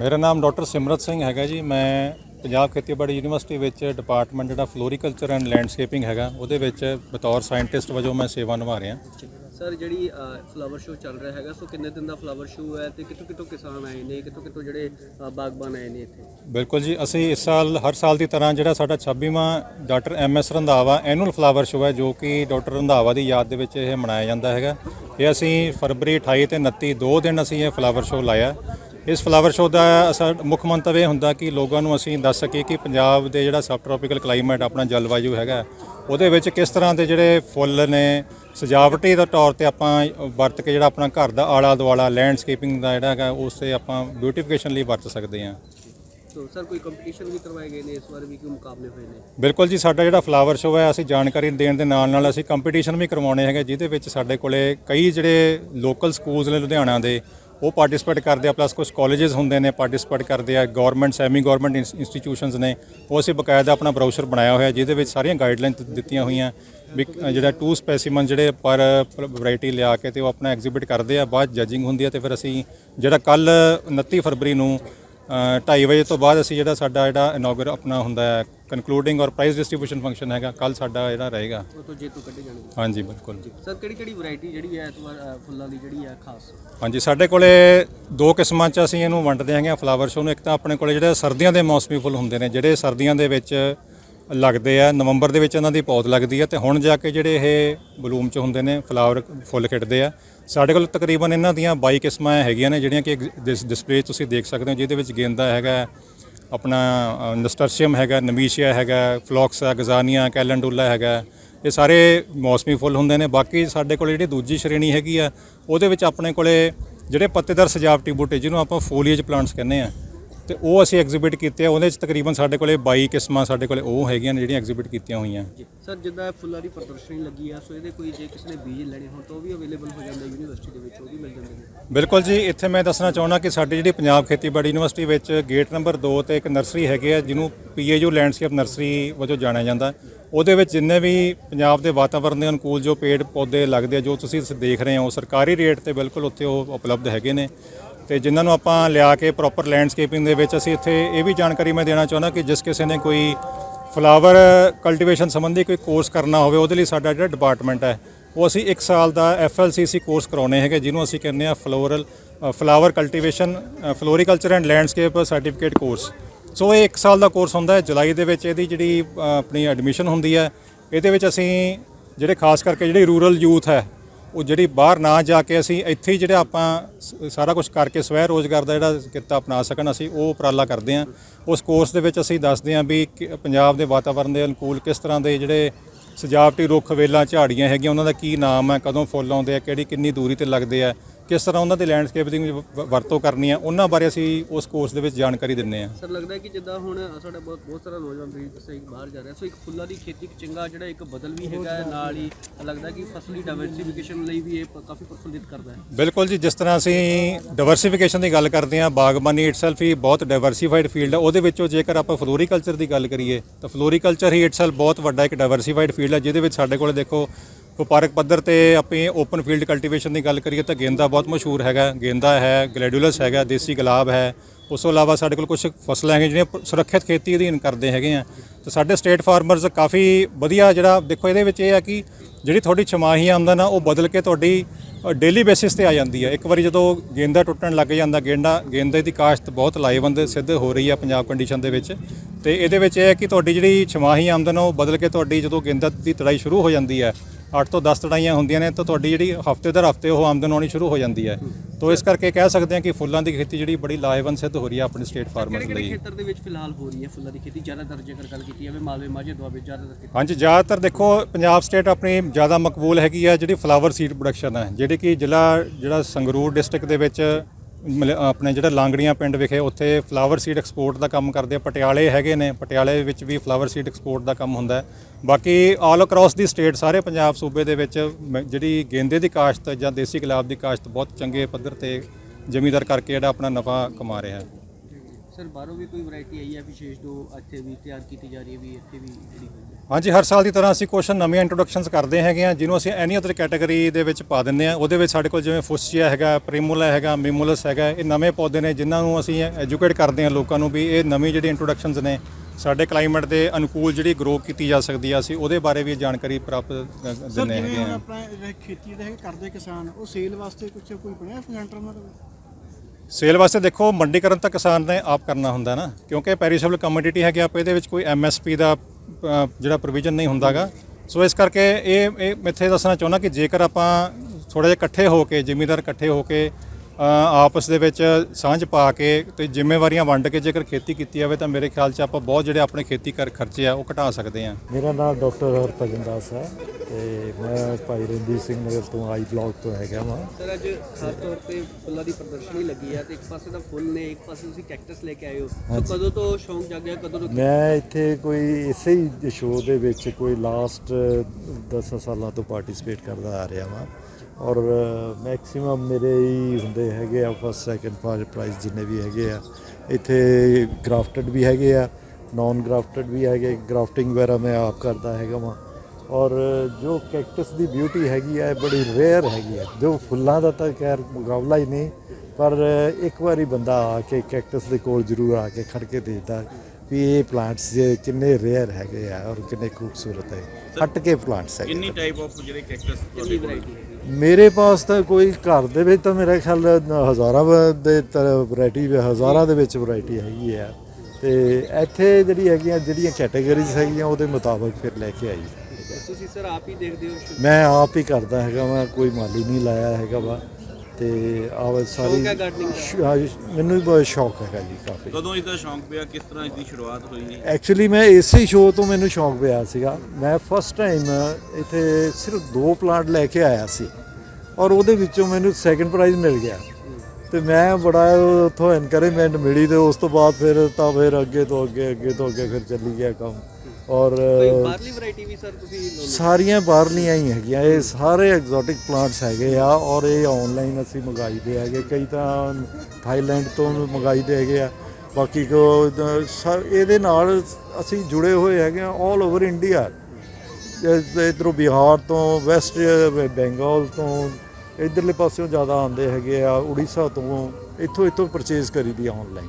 ਮੇਰਾ ਨਾਮ ਡਾਕਟਰ ਸਿਮਰਤ ਸਿੰਘ ਹੈਗਾ ਜੀ। ਮੈਂ ਪੰਜਾਬ ਖੇਤੀਬਾੜੀ ਯੂਨੀਵਰਸਿਟੀ ਵਿੱਚ ਡਿਪਾਰਟਮੈਂਟ ਜਿਹੜਾ ਫਲੋਰੀਕਲਚਰ ਐਂਡ ਲੈਂਡਸਕੇਪਿੰਗ ਹੈਗਾ ਉਹਦੇ ਵਿੱਚ ਬਤੌਰ ਸਾਇੰਟਿਸਟ ਵਜੋਂ ਮੈਂ ਸੇਵਾ ਨਿਭਾ ਰਿਹਾ। ਸਰ ਜਿਹੜੀ ਫਲਾਵਰ ਸ਼ੋ ਚੱਲ ਰਿਹਾ ਹੈਗਾ ਸੋ ਕਿੰਨੇ ਦਿਨ ਦਾ ਫਲਾਵਰ ਸ਼ੋ ਹੈ ਤੇ ਕਿੱਥੋਂ ਕਿੱਥੋਂ ਕਿਸਾਨ ਆਏ ਨੇ ਕਿੱਥੋਂ ਕਿੱਥੋਂ ਜਿਹੜੇ ਬਾਗਬਾਨ ਆਏ ਨੇ ਇੱਥੇ? ਬਿਲਕੁਲ ਜੀ ਅਸੀਂ ਇਸ ਸਾਲ ਹਰ ਸਾਲ ਦੀ ਤਰ੍ਹਾਂ ਜਿਹੜਾ ਸਾਡਾ 26ਵਾਂ doctor M S Randhawa annual flower show ਹੈ ਜੋ ਕਿ ਡਾਕਟਰ ਰੰਧਾਵਾ ਦੀ ਯਾਦ ਦੇ ਵਿੱਚ ਇਹ ਮਨਾਇਆ ਜਾਂਦਾ ਹੈਗਾ। ਇਹ ਅਸੀਂ ਫਰਵਰੀ 28 ਤੇ 29 ਦੋ ਦਿਨ ਅਸੀਂ ਇਹ ਫਲਾਵਰ ਸ਼ੋ ਲਾਇਆ। ਇਸ ਫਲਾਵਰ ਸ਼ੋ ਦਾ ਅਸਾ ਮੁੱਖ ਮੰਤਵ ਇਹ ਹੁੰਦਾ ਕਿ ਲੋਕਾਂ ਨੂੰ ਅਸੀਂ ਦੱਸ ਸਕੀਏ ਕਿ ਪੰਜਾਬ ਦੇ ਜਿਹੜਾ ਸਬ ਟ੍ਰੋਪੀਕਲ ਕਲਾਈਮੇਟ ਆਪਣਾ ਜਲਵਾਯੂ ਹੈਗਾ ਉਹਦੇ ਵਿੱਚ ਕਿਸ ਤਰ੍ਹਾਂ ਦੇ ਜਿਹੜੇ ਫੁੱਲ ਨੇ ਸਜਾਵਟੀ ਦੇ ਤੌਰ ਤੇ ਆਪਾਂ ਵਰਤ ਕੇ ਜਿਹੜਾ ਆਪਣਾ ਘਰ ਦਾ ਆਲਾ ਦੁਆਲਾ ਲੈਂਡਸਕੇਪਿੰਗ ਦਾ ਜਿਹੜਾ ਹੈਗਾ ਉਸ ਤੇ ਆਪਾਂ ਬਿਊਟੀਫਿਕੇਸ਼ਨ ਲਈ ਵਰਤ ਸਕਦੇ ਹਾਂ। ਸਰ ਕੋਈ ਕੰਪੀਟੀਸ਼ਨ ਵੀ ਕਰਵਾਏ ਗਏ ਨੇ ਇਸ ਵਾਰ ਵੀ ਕੋਈ ਮੁਕਾਬਲੇ ਹੋਏ ਨੇ? ਬਿਲਕੁਲ ਜੀ ਸਾਡਾ ਜਿਹੜਾ ਫਲਾਵਰ ਸ਼ੋ ਹੈ ਅਸੀਂ ਜਾਣਕਾਰੀ ਦੇਣ ਦੇ ਨਾਲ ਨਾਲ ਅਸੀਂ ਕੰਪੀਟੀਸ਼ਨ ਵੀ ਕਰਵਾਉਣੇ ਹੈਗੇ ਜਿਹਦੇ ਵਿੱਚ ਸਾਡੇ ਕੋਲੇ ਕਈ ਜਿਹੜੇ ਲੋਕਲ ਸਕੂਲਸ ਨੇ ਲੁਧਿਆਣਾ ਦੇ ਉਹ ਪਾਰਟਿਸਿਪੇਟ ਕਰਦੇ ਆ ਪਲੱਸ ਕੁਝ ਕਾਲਜਸ ਹੁੰਦੇ ਨੇ ਪਾਰਟਿਸਿਪੇਟ ਕਰਦੇ ਆ ਗਵਰਨਮੈਂਟ ਸੈਮੀ ਗਵਰਨਮੈਂਟ ਇੰਸਟੀਟਿਊਸ਼ਨਸ ਨੇ। ਉਹ ਅਸੀਂ ਬਕਾਇਦਾ ਆਪਣਾ ਬਰਾਊਸ਼ਰ ਬਣਾਇਆ ਹੋਇਆ, ਜਿਹਦੇ ਵਿੱਚ ਸਾਰੀਆਂ ਗਾਈਡਲਾਈਨਸ ਦਿੱਤੀਆਂ ਹੋਈਆਂ। ਵੀ ਜਿਹੜਾ ਟੂ ਸਪੈਸੀਮਨ ਜਿਹੜੇ ਪਰ ਵੈਰਾਈਟੀ ਲਿਆ ਕੇ ਤੇ ਉਹ ਆਪਣਾ ਐਗਜੀਬਿਟ ਕਰਦੇ ਆ, ਬਾਅਦ ਜੱਜਿੰਗ ਹੁੰਦੀ ਆ ਤੇ ਫਿਰ ਅਸੀਂ ਜਿਹੜਾ ਕੱਲ 29 ਫਰਵਰੀ ਨੂੰ 2:30 ਵਜੇ ਤੋਂ ਬਾਅਦ ਅਸੀਂ ਜਿਹੜਾ ਸਾਡਾ ਜਿਹੜਾ ਇਨੋਗਰ ਆਪਣਾ ਹੁੰਦਾ ਹੈ ਕਨਕਲੂਡਿੰਗ ਔਰ ਪ੍ਰਾਈਜ਼ ਡਿਸਟ੍ਰੀਬਿਊਸ਼ਨ ਫੰਕਸ਼ਨ ਹੈਗਾ ਕੱਲ ਸਾਡਾ ਜਿਹੜਾ ਰਹੇਗਾ। ਉਹ ਤੋਂ ਜੇਤੂ ਕੱਢੇ ਜਾਣਗੇ। ਹਾਂਜੀ ਬਿਲਕੁਲ। ਸਰ ਕਿਹੜੀ ਕਿਹੜੀ ਵੈਰਾਈਟੀ ਜਿਹੜੀ ਹੈ ਇਸ ਵਾਰ ਅ, ਫੁੱਲਾਂ ਦੀ ਜਿਹੜੀ ਹੈ ਖਾਸ? ਹਾਂਜੀ ਸਾਡੇ ਕੋਲੇ ਦੋ ਕਿਸਮਾਂ 'ਚ ਅਸੀਂ ਇਹਨੂੰ ਵੰਡਦੇ ਹੈਗੇ ਫਲਾਵਰ ਸ਼ੋ ਨੂੰ। ਇੱਕ ਤਾਂ ਆਪਣੇ ਕੋਲੇ ਜਿਹੜੇ ਸਰਦੀਆਂ ਦੇ ਮੌਸਮੀ ਫੁੱਲ ਹੁੰਦੇ ਨੇ ਜਿਹੜੇ ਸਰਦੀਆਂ ਦੇ ਵਿੱਚ ਲੱਗਦੇ ਆ ਨਵੰਬਰ ਦੇ ਵਿੱਚ ਇਹਨਾਂ ਦੀ ਪੌਦ ਲੱਗਦੀ ਆ ਤੇ ਹੁਣ ਜਾ ਕੇ ਜਿਹੜੇ ਇਹ ਬਲੂਮ 'ਚ ਹੁੰਦੇ ਨੇ ਫਲਾਵਰ ਫੁੱਲ ਖਿੜਦੇ ਆ। ਸਾਡੇ ਕੋਲ ਤਕਰੀਬਨ ਇਹਨਾਂ ਦੀਆਂ 22 ਕਿਸਮਾਂ ਹੈਗੀਆਂ ਨੇ ਜਿਹੜੀਆਂ ਕਿ ਡਿਸਪਲੇ ਤੁਸੀਂ ਦੇਖ ਸਕਦੇ ਹੋ ਜਿਹਦੇ ਵਿੱਚ ਗੇਂਦਾ ਹੈਗਾ ਆਪਣਾ ਨਸਟਰਸ਼ੀਅਮ ਹੈਗਾ, ਨਮੀਸ਼ੀਆ ਹੈਗਾ ਫਲੋਕਸ ਹੈ, ਗਜ਼ਾਨੀਆ, ਕੈਲੰਡੂਲਾ ਹੈਗਾ, ਇਹ ਸਾਰੇ ਮੌਸਮੀ ਫੁੱਲ ਹੁੰਦੇ ਨੇ। ਬਾਕੀ ਸਾਡੇ ਕੋਲ ਜਿਹੜੀ ਦੂਜੀ ਸ਼੍ਰੇਣੀ ਹੈਗੀ ਆ, ਉਹਦੇ ਵਿੱਚ ਆਪਣੇ ਕੋਲੇ ਜਿਹੜੇ ਪੱਤੇਦਾਰ ਸਜਾਵਟੀ ਬੂਟੇ, ਜਿਹਨੂੰ ਆਪਾਂ ਫੋਲੀਏਜ ਪਲਾਂਟਸ ਕਹਿੰਦੇ ਆ ਤੇ ਉਹ ਅਸੀਂ ਐਗਜ਼ਿਬਿਟ ਕੀਤੇ ਆ ਉਹਦੇ ਵਿੱਚ ਤਕਰੀਬਨ ਸਾਡੇ ਕੋਲੇ 22 ਕਿਸਮਾਂ ਸਾਡੇ ਕੋਲੇ ਉਹ ਹੈਗੀਆਂ ਨੇ ਜਿਹੜੀਆਂ ਐਗਜ਼ਿਬਿਟ ਕੀਤੀਆਂ ਹੋਈਆਂ। ਜੀ। ਸਰ ਜਿੱਦਾਂ ਫੁੱਲਾਂ ਦੀ ਪ੍ਰਦਰਸ਼ਨੀ ਲੱਗੀ ਆ ਸੋ ਇਹਦੇ ਕੋਈ ਜੇ ਕਿਸੇ ਨੇ ਬੀਜ ਲੈਣੇ ਹੋਣ ਤਾਂ ਉਹ ਵੀ ਅਵੇਲੇਬਲ ਹੋ ਜਾਂਦੇ ਯੂਨੀਵਰਸਿਟੀ ਦੇ ਵਿੱਚ ਉਹ ਵੀ ਮਿਲ ਜਾਂਦੇ ਨੇ? ਬਿਲਕੁਲ ਜੀ ਇੱਥੇ ਮੈਂ ਦੱਸਣਾ ਚਾਹੁੰਦਾ ਕਿ ਸਾਡੀ ਜਿਹੜੀ ਪੰਜਾਬ ਖੇਤੀਬਾੜੀ ਯੂਨੀਵਰਸਿਟੀ ਵਿੱਚ ਗੇਟ ਨੰਬਰ 2 ਤੇ ਇੱਕ ਨਰਸਰੀ ਹੈਗੀ ਆ ਜਿਹਨੂੰ ਪੀਏਯੂ ਲੈਂਡਸਕੇਪ ਨਰਸਰੀ ਵਜੋਂ ਜਾਣਿਆ ਜਾਂਦਾ। ਉਹਦੇ ਵਿੱਚ ਜਿੰਨੇ ਵੀ ਪੰਜਾਬ ਦੇ ਵਾਤਾਵਰਣ ਦੇ ਅਨੁਕੂਲ ਜੋ ਪੇੜ ਪੌਦੇ ਲੱਗਦੇ ਆ ਜੋ ਤੁਸੀਂ ਦੇਖ ਰਹੇ ਹੋ ਸਰਕਾਰੀ ਰੇਟ ਤੇ ਬਿਲਕੁਲ ਉੱਥੇ ਉਹ ਉਪਲਬਧ ਹੈਗੇ ਨੇ। ਤੇ ਜਿਨ੍ਹਾਂ ਨੂੰ ਆਪਾਂ ਲਿਆ ਕੇ ਪ੍ਰੋਪਰ ਲੈਂਡਸਕੇਪਿੰਗ ਦੇ ਵਿੱਚ ਅਸੀਂ ਇੱਥੇ ਇਹ ਵੀ ਜਾਣਕਾਰੀ ਮੈਂ ਦੇਣਾ ਚਾਹੁੰਦਾ ਕਿ ਜਿਸ ਕਿਸੇ ਨੇ ਕੋਈ ਫਲਾਵਰ ਕਲਟੀਵੇਸ਼ਨ ਸੰਬੰਧੀ ਕੋਈ ਕੋਰਸ ਕਰਨਾ ਹੋਵੇ, ਉਹਦੇ ਲਈ ਸਾਡਾ ਜਿਹੜਾ ਡਿਪਾਰਟਮੈਂਟ ਹੈ, ਉਹ ਅਸੀਂ 1 ਸਾਲ ਦਾ ਐਫਐਲਸੀਸੀ ਕੋਰਸ ਕਰਾਉਣੇ ਹੈਗੇ, ਜਿਹਨੂੰ ਅਸੀਂ ਕਹਿੰਦੇ ਆ floral flower cultivation floriculture and landscape certificate course so ਇਹ 1 ਸਾਲ ਦਾ ਕੋਰਸ ਹੁੰਦਾ ਹੈ, ਜੁਲਾਈ ਦੇ ਵਿੱਚ ਇਹਦੀ ਜਿਹੜੀ ਆਪਣੀ ਐਡਮਿਸ਼ਨ ਹੁੰਦੀ ਹੈ, ਇਹਦੇ ਵਿੱਚ ਅਸੀਂ ਜਿਹੜੇ ਖਾਸ ਕਰਕੇ ਜਿਹੜੀ ਰੂਰਲ ਯੂਥ ਹੈ ਉਹ ਜਿਹੜੀ ਬਾਹਰ ਨਾ ਜਾ ਕੇ ਅਸੀਂ ਇੱਥੇ ਹੀ ਜਿਹੜਾ ਆਪਾਂ ਸ- ਸਾਰਾ ਕੁਝ ਕਰਕੇ ਸਵੈ ਰੋਜ਼ਗਾਰ ਦਾ ਜਿਹੜਾ ਕਿੱਤਾ ਅਪਣਾ ਸਕਣ, ਅਸੀਂ ਉਹ ਉਪਰਾਲਾ ਕਰਦੇ ਹਾਂ। ਉਸ ਕੋਰਸ ਦੇ ਵਿੱਚ ਅਸੀਂ ਦੱਸਦੇ ਹਾਂ ਵੀ ਕਿ ਪੰਜਾਬ ਦੇ ਵਾਤਾਵਰਣ ਦੇ ਅਨੁਕੂਲ ਕਿਸ ਤਰ੍ਹਾਂ ਦੇ ਜਿਹੜੇ ਸਜਾਵਟੀ ਰੁੱਖ, ਵੇਲਾਂ, ਝਾੜੀਆਂ ਹੈਗੀਆਂ, ਉਹਨਾਂ ਦਾ ਕੀ ਨਾਮ ਹੈ, ਕਦੋਂ ਫੁੱਲ ਆਉਂਦੇ ਆ, ਕਿਹੜੀ ਕਿੰਨੀ ਦੂਰੀ ਤੇ ਲੱਗਦੇ ਆ ਕਿਸ ਤਰ੍ਹਾਂ ਉਹਨਾਂ ਦੇ ਲੈਂਡਸਕੇਪ ਦੀ ਵ- ਵਰਤੋਂ ਕਰਨੀ ਆ ਉਹਨਾਂ ਬਾਰੇ ਅਸੀਂ ਉਸ ਕੋਰਸ ਦੇ ਵਿੱਚ ਜਾਣਕਾਰੀ ਦਿੰਨੇ ਆ। ਸਰ ਲੱਗਦਾ ਹੈ ਕਿ ਜਿੱਦਾਂ ਹੁਣ ਸਾਡਾ ਬਹੁਤ ਬਹੁਤ ਸਾਰਾ ਨੌਜਵਾਨ ਵੀ ਸਹੀ ਬਾਹਰ ਜਾ ਰਿਹਾ ਸੋ ਇੱਕ ਫੁੱਲਾਂ ਦੀ ਖੇਤੀ ਇੱਕ ਚੰਗਾ ਜਿਹੜਾ ਇੱਕ ਬਦਲ ਵੀ ਹੈਗਾ ਹੈ, ਨਾਲ ਹੀ ਲੱਗਦਾ ਹੈ ਕਿ ਫਸਲੀ ਡਾਇਵਰਸਿਫਿਕੇਸ਼ਨ ਲਈ ਵੀ ਇਹ ਪ- ਕਾਫੀ ਪ੍ਰਫੁੱਲਿਤ ਕਰਦਾ ਹੈ। ਬਿਲਕੁਲ ਜੀ ਜਿਸ ਤਰ੍ਹਾਂ ਅਸੀਂ ਡਾਈਵਰਸਿਫਿਕੇਸ਼ਨ ਦੀ ਗੱਲ ਕਰਦੇ ਹਾਂ ਬਾਗਬਾਨੀ ਇਟਸੈਲਫ ਹੀ ਬਹੁਤ ਡਾਈਵਰਸਿਫਾਈਡ ਫੀਲਡ ਹੈ ਉਹਦੇ ਵਿੱਚੋਂ ਜੇਕਰ ਆਪਾਂ ਫਲੋਰੀਕਲਚਰ ਦੀ ਗੱਲ ਕਰੀਏ ਤਾਂ ਫਲੋਰੀਕਲਚਰ ਹੀ ਇਟਸੈਲਫ ਬਹੁਤ ਵੱਡਾ ਇੱਕ ਡਾਈਵਰਸਿਫਾਈਡ ਫੀਲਡ ਹੈ ਜਿਹਦੇ ਵਿੱਚ ਸਾਡੇ ਕੋਲ ਦੇਖੋ ਵਪਾਰਕ ਪੱਧਰ ਤੇ ਆਪਣੀ ਓਪਨ ਫੀਲਡ ਕਲਟੀਵੇਸ਼ਨ ਦੀ ਗੱਲ ਕਰੀਏ ਤਾਂ ਗੇਂਦਾ ਬਹੁਤ ਮਸ਼ਹੂਰ ਹੈਗਾ, ਗੇਂਦਾ ਹੈ, ਗਲੈਡੂਲਸ ਹੈਗਾ, ਦੇਸੀ ਗੁਲਾਬ ਹੈ। ਉਸ ਤੋਂ ਇਲਾਵਾ ਸਾਡੇ ਕੋਲ ਕੁਝ ਫਸਲਾਂ ਹੈਗੀਆਂ ਜਿਹੜੀਆਂ ਸੁਰੱਖਿਅਤ ਖੇਤੀ ਅਧੀਨ ਕਰਦੇ ਹੈਗੇ ਆ। ਤੇ ਸਾਡੇ ਸਟੇਟ ਫਾਰਮਰਸ ਕਾਫੀ ਵਧੀਆ ਜਿਹੜਾ ਦੇਖੋ ਇਹਦੇ ਵਿੱਚ ਇਹ ਆ ਕਿ ਜਿਹੜੀ ਤੁਹਾਡੀ ਛਮਾਹੀ ਆਮਦਨ ਆ, ਉਹ ਬਦਲ ਕੇ ਤੁਹਾਡੀ ਡੇਲੀ ਬੇਸਿਸ ਤੇ ਆ ਜਾਂਦੀ ਹੈ ਇੱਕ ਵਾਰੀ ਜਦੋਂ ਗੇਂਦਾ ਟੁੱਟਣ ਲੱਗ ਜਾਂਦਾ ਗੇਂਦਾ ਗੇਂਦੇ ਦੀ ਕਾਸ਼ਤ ਬਹੁਤ ਲਾਹੇਵੰਦ ਸਿੱਧ ਹੋ ਰਹੀ ਹੈ ਪੰਜਾਬ ਕੰਡੀਸ਼ਨ ਦੇ ਵਿੱਚ। ਤੇ ਇਹਦੇ ਵਿੱਚ ਇਹ ਹੈ ਕਿ ਤੁਹਾਡੀ ਜਿਹੜੀ ਛਮਾਹੀ ਆਮਦਨ ਉਹ ਬਦਲ ਕੇ ਤੁਹਾਡੀ ਜਦੋਂ ਗੇਂਦਾ ਦੀ ਤੜਾਈ ਸ਼ੁਰੂ ਹੋ ਜਾਂਦੀ ਹੈ 8 ਤੋਂ 10 ਤੜਾਈਆਂ ਹੁੰਦੀਆਂ ਨੇ ਤਾਂ ਤੁਹਾਡੀ ਜਿਹੜੀ ਹਫ਼ਤੇ ਦਰ ਹਫ਼ਤੇ ਉਹ ਆਮਦਨ ਆਉਣੀ ਸ਼ੁਰੂ ਹੋ ਜਾਂਦੀ ਹੈ। ਤੋਂ ਇਸ ਕਰਕੇ ਕਹਿ ਸਕਦੇ ਹਾਂ ਕਿ ਫੁੱਲਾਂ ਦੀ ਖੇਤੀ ਜਿਹੜੀ ਬੜੀ ਲਾਹੇਵੰਦ ਸਿੱਧ ਹੋ ਰਹੀ ਹੈ ਆਪਣੇ ਸਟੇਟ ਫਾਰਮਰਸ ਕਿਹੜੇ ਲਈ। ਖੇਤਰ ਦੇ ਵਿੱਚ ਫਿਲਹਾਲ ਹੋ ਰਹੀ ਹੈ ਫੁੱਲਾਂ ਦੀ ਖੇਤੀ? ਜ਼ਿਆਦਾਤਰ ਜੇਕਰ ਗੱਲ ਕੀਤੀ ਜਾਵੇ ਮਾਲਵੇ ਮਾਝੇ ਦੁਆਬੇ ਜ਼ਿਆਦਾਤਰ ਹਾਂਜੀ ਜ਼ਿਆਦਾਤਰ ਦੇਖੋ ਪੰਜਾਬ ਸਟੇਟ ਆਪਣੀ ਜ਼ਿਆਦਾ ਮਕਬੂਲ ਹੈਗੀ ਆ ਜਿਹੜੀ ਫਲਾਵਰ ਸੀਡ ਪ੍ਰੋਡਕਸ਼ਨ ਹੈ ਜਿਹੜੀ ਕਿ ਜ਼ਿਲ੍ਹਾ ਜਿਹੜਾ ਸੰਗਰੂਰ ਡਿਸਟ੍ਰਿਕਟ ਦੇ ਵਿੱਚ ਮਤਲਬ ਆਪਣੇ ਜਿਹੜਾ ਲਾਂਗੜੀਆਂ ਪਿੰਡ ਵਿਖੇ ਉੱਥੇ ਫਲਾਵਰ ਸੀਡ ਐਕਸਪੋਰਟ ਦਾ ਕੰਮ ਕਰਦੇ ਆ, ਪਟਿਆਲੇ ਹੈਗੇ ਨੇ, ਪਟਿਆਲੇ ਵਿੱਚ ਵੀ ਫਲਾਵਰ ਸੀਡ ਐਕਸਪੋਰਟ ਦਾ ਕੰਮ ਹੁੰਦਾ ਬਾਕੀ ਆਲ ਅਕ੍ਰੋਸ ਦੀ ਸਟੇਟ ਸਾਰੇ ਪੰਜਾਬ ਸੂਬੇ ਦੇ ਵਿੱਚ ਮ- ਜਿਹੜੀ ਗੇਂਦੇ ਦੀ ਕਾਸ਼ਤ ਜਾਂ ਦੇਸੀ ਗੁਲਾਬ ਦੀ ਕਾਸ਼ਤ ਬਹੁਤ ਚੰਗੇ ਪੱਧਰ ਤੇ ਜ਼ਮੀਂਦਾਰ ਕਰਕੇ ਜਿਹੜਾ ਆਪਣਾ ਨਫਾ ਕਮਾ ਰਿਹਾ ਹੈ। ਸਰ, ਬਾਹਰੋਂ ਵੀ ਕੋਈ ਵੈਰਾਈਟੀ ਆਈ ਹੈ ਵਿਸ਼ੇਸ਼ ਜੋ ਇੱਥੇ ਵੀ ਤਿਆਰ ਕੀਤੀ ਜਾ ਰਹੀ ਹੈ ਵੀ ਇੱਥੇ ਵੀ ਜਿਹੜੀ ਹਾਂਜੀ ਹਰ ਸਾਲ ਦੀ ਤਰ੍ਹਾਂ ਅਸੀਂ ਕੁਝ ਨਵੀਆਂ ਇੰਟਰੋਡਕਸ਼ਨਸ ਕਰਦੇ ਹੈਗੇ ਆ ਜਿਹਨੂੰ ਅਸੀਂ ਐਨੀ ਅਦਰ ਕੈਟਾਗਰੀ ਦੇ ਵਿੱਚ ਪਾ ਦਿੰਦੇ ਆ ਉਹਦੇ ਵਿੱਚ ਸਾਡੇ ਕੋਲ ਜਿਵੇਂ ਫੁਸਚੀਆ ਹੈਗਾ ਪ੍ਰੀਮੂਲਾ ਹੈਗਾ ਮਿਮੂਲਸ ਹੈਗਾ ਇਹ ਨਵੇਂ ਪੌਦੇ ਨੇ ਜਿਨ੍ਹਾਂ ਨੂੰ ਅਸੀਂ ਐਜੂਕੇਟ ਕਰਦੇ ਆ ਲੋਕਾਂ ਨੂੰ ਵੀ ਇਹ ਨਵੀਂ ਜਿਹੜੀ ਇੰਟਰੋਡਕਸ਼ਨਸ ਨੇ ਸਾਡੇ ਕਲਾਈਮੇਟ ਦੇ ਅਨੁਕੂਲ ਜਿਹੜੀ ਗਰੋ ਕੀਤੀ ਜਾ ਸਕਦੀ ਆ ਅਸੀਂ ਉਹਦੇ ਬਾਰੇ ਵੀ ਜਾਣਕਾਰੀ ਪ੍ਰਾਪਤ ਦਿੰਦੇ ਜਿਵੇਂ ਹੈਗੇ ਆ ਆਪਣਾ ਖੇਤੀ ਦੇ ਕਰਦੇ ਕਿਸਾਨ ਉਹ ਸੇਲ ਵਾਸਤੇ ਕੁਝ ਕੋਈ ਬਣਿਆ ਉਹਨਾਂ ਦਾ ਸੇਲ ਵਾਸਤੇ ਦੇਖੋ ਮੰਡੀਕਰਨ ਤਾਂ ਕਿਸਾਨ ਨੇ ਆਪ ਕਰਨਾ ਹੁੰਦਾ ਨਾ ਕਿਉਂਕਿ ਪੈਰੀਸ਼ੇਬਲ ਕਮੋਡਿਟੀ ਹੈਗੀ ਆਪ ਇਹਦੇ ਵਿੱਚ ਕੋਈ ਐਮਐਸਪੀ ਦਾ ਜਿਹੜਾ ਪ੍ਰੋਵੀਜ਼ਨ ਨਹੀਂ ਹੁੰਦਾਗਾ। ਸੋ ਇਸ ਕਰਕੇ ਇਹ ਇਹ ਮੈਂ ਇੱਥੇ ਦੱਸਣਾ ਚਾਹੁੰਦਾ ਕਿ ਜੇਕਰ ਆਪਾਂ ਥੋੜਾ ਜਿਹਾ ਇਕੱਠੇ ਹੋ ਕੇ, ਜ਼ਿਮੀਦਾਰ ਇਕੱਠੇ ਹੋ ਕੇ ਆਪਸ ਦੇ ਵਿੱਚ ਸਾਂਝ ਪਾ ਕੇ ਤੇ ਜ਼ਿੰਮੇਵਾਰੀਆਂ ਵੰਡ ਕੇ ਜੇਕਰ ਖੇਤੀ ਕੀਤੀ ਜਾਵੇ ਤਾਂ ਮੇਰੇ ਖਿਆਲ 'ਚ ਆਪਾਂ ਬਹੁਤ ਜਿਹੜੇ ਆਪਣੇ ਖੇਤੀ ਕਰ ਖਰਚੇ ਆ ਉਹ ਘਟਾ ਸਕਦੇ ਆ। ਮੇਰਾ ਨਾਮ ਡਾਕਟਰ ਹਰਭਜਨ ਦਾਸ ਹੈ ਤੇ ਮੈਂ ਭਾਈ ਰਣਜੀਤ ਸਿੰਘ ਨਗਰ ਤੋਂ ਆਈ ਬਲਾਕ ਤੋਂ ਹੈਗਾ ਵਾਂ। ਸਰ ਅੱਜ ਖਾਸ ਤੌਰ ਤੇ ਫੁੱਲਾਂ ਦੀ ਪ੍ਰਦਰਸ਼ਨੀ ਲੱਗੀ ਹੈ ਤੇ ਇੱਕ ਪਾਸੇ ਤਾਂ ਫੁੱਲ ਨੇ ਇੱਕ ਪਾਸੇ ਤੁਸੀਂ ਕੈਕਟਸ ਲੈ ਕੇ ਆਏ ਹੋ। ਸੋ ਕਦੋਂ ਤੋਂ ਸ਼ੌਂਕ ਜਾਗਿਆ ਕਦੋਂ ਤੋਂ ਮੈਂ ਇੱਥੇ ਕੋਈ ਇਸੇ ਹੀ ਸ਼ੋਅ ਦੇ ਵਿੱਚ ਕੋਈ ਲਾਸਟ 10 ਸਾਲਾਂ ਤੋਂ ਪਾਰਟਿਸਿਪੇਟ ਕਰਦਾ ਆ ਰਿਹਾ ਵਾਂ। ਔਰ ਮੈਕਸਿਮਮ ਮੇਰੇ ਹੀ ਹੁੰਦੇ ਹੈਗੇ ਆ ਫਸਟ ਸੈਕੰਡ ਫਸਟ ਪ੍ਰਾਈਜ਼ ਜਿੰਨੇ ਵੀ ਹੈਗੇ ਆ। ਇੱਥੇ ਗ੍ਰਾਫਟਡ ਵੀ ਹੈਗੇ ਆ ਨਾਨ ਗ੍ਰਾਫਟਡ ਵੀ ਹੈਗੇ ਗ੍ਰਾਫਟਿੰਗ ਵਗੈਰਾ ਮੈਂ ਆਪ ਕਰਦਾ ਹੈਗਾ ਵਾਂ। ਔਰ, ਜੋ ਕੈਕਟਸ ਦੀ ਬਿਊਟੀ ਹੈਗੀ ਆ ਬੜੀ ਰੇਅਰ ਹੈਗੀ ਆ। ਜੋ ਫੁੱਲਾਂ ਦਾ ਤਾਂ ਖੈਰ ਮੁਕਾਬਲਾ ਹੀ ਨਹੀਂ, ਪਰ ਇੱਕ ਵਾਰੀ ਬੰਦਾ ਆ ਕੇ ਕੈਕਟਸ ਦੇ ਕੋਲ ਜ਼ਰੂਰ ਆ ਕੇ ਖੜ ਕੇ ਦੇਖਦਾ। ਵੀ ਇਹ ਪਲਾਂਟਸ ਕਿੰਨੇ ਰੇਅਰ ਹੈਗੇ ਆ ਔਰ ਕਿੰਨੇ ਖੂਬਸੂਰਤ ਹੈ ਹਟ ਕੇ ਪਲਾਂਟਸ ਹੈਗੇ ਕਿੰਨੀ ਟਾਈਪ ਆਫ ਜਿਹੜੇ ਕੈਕਟਸ ਵੈਰਾਈਟੀ ਹੈ ਮੇਰੇ ਪਾਸ ਤਾਂ ਕੋਈ ਘਰ ਦੇ ਵਿੱਚ ਤਾਂ ਮੇਰਾ ਖਿਆਲ ਹਜ਼ਾਰਾਂ ਦੇ ਵੈਰਾਈਟੀ ਹਜ਼ਾਰਾਂ ਦੇ ਵਿੱਚ ਵੈਰਾਈਟੀ ਹੈਗੀ ਆ। ਤੇ ਇੱਥੇ ਜਿਹੜੀ ਹੈਗੀਆਂ ਜਿਹੜੀਆਂ ਕੈਟਾਗਰੀਜ਼ ਹੈਗੀਆਂ ਉਹਦੇ ਮੁਤਾਬਕ ਫਿਰ ਲੈ ਕੇ ਆਈ। ਤੁਸੀਂ ਸਰ ਆਪ ਹੀ ਦੇਖਦੇ ਹੋ ਮੈਂ ਆਪ ਹੀ ਕਰਦਾ ਹੈਗਾ ਮੈਂ ਕੋਈ ਮਾਲੀ ਨਹੀਂ ਲਾਇਆ ਹੈਗਾ ਵਾ। ਤੇ ਆਹ ਸਾਰੀ ਹੈ gardening ਦਾ? ਸ਼- ਹਾਂ, ਮੈਨੂੰ ਵੀ ਬਹੁਤ ਸ਼ੌਕ ਹੈਗਾ ਜੀ ਕਾਫੀ। ਕਦੋਂ ਇਸ ਦਾ ਸ਼ੌਂਕ ਪਿਆ? ਕਿਸ ਤਰ੍ਹਾਂ ਇਸ ਦੀ ਸ਼ੁਰੂਆਤ ਹੋਈ? ਐਕਚੁਅਲੀ ਮੈਂ ਇਸੇ ਸ਼ੋਅ ਤੋਂ ਮੈਨੂੰ ਸ਼ੌਕ ਪਿਆ ਸੀਗਾ। ਮੈਂ ਫਸਟ ਟਾਈਮ ਇੱਥੇ ਸਿਰਫ ਦੋ ਪਲਾਂਟ ਲੈ ਕੇ ਆਇਆ ਸੀ ਔਰ ਉਹਦੇ ਵਿੱਚੋਂ ਮੈਨੂੰ ਸੈਕੰਡ ਪ੍ਰਾਈਜ਼ ਮਿਲ ਗਿਆ। ਤੇ ਮੈਂ ਬੜਾ ਉੱਥੋਂ ਐਨਕਰੇਜਮੈਂਟ ਮਿਲੀ ਤੇ ਉਸ ਤੋਂ ਬਾਅਦ ਫਿਰ ਤਾਂ ਫਿਰ ਅੱਗੇ ਤੋਂ ਅੱਗੇ ਅੱਗੇ ਤੋਂ ਅੱਗੇ ਫਿਰ ਚੱਲੀ ਗਿਆ ਕੰਮ। ਔਰ ਬਾਹਰਲੀ ਵੈਰਾਈਟੀ ਵੀ ਸਰ ਤੁਸੀਂ? ਸਾਰੀਆਂ ਬਾਹਰਲੀਆਂ ਹੀ ਹੈਗੀਆਂ। ਇਹ ਸਾਰੇ ਐਗਜ਼ੋਟਿਕ ਪਲਾਂਟਸ ਹੈਗੇ ਆ ਔਰ ਇਹ ਆਨਲਾਈਨ ਅਸੀਂ ਮੰਗਾਈਦੇ ਹੈਗੇ। ਕਈ ਤਾਂ ਥਾਈਲੈਂਡ ਤੋਂ ਮੰਗਾਈਦੇ ਹੈਗੇ ਆ। ਬਾਕੀ ਕੋ ਇਹਦੇ ਨਾਲ ਅਸੀਂ ਜੁੜੇ ਹੋਏ ਹੈਗੇ ਆ 올 ਓਵਰ ਇੰਡੀਆ ਇਧਰੋਂ ਬਿਹਾਰ ਤੋਂ ਵੈਸਟ ਬੰਗਾਲ ਤੋਂ ਇਧਰਲੇ ਪਾਸਿਓਂ ਜ਼ਿਆਦਾ ਆਉਂਦੇ ਹੈਗੇ ਆ ਉੜੀਸਾ ਤੋਂ। ਇੱਥੋਂ ਇੱਥੋਂ ਪਰਚੇਜ਼ ਕਰੀਦੀ ਆਨਲਾਈਨ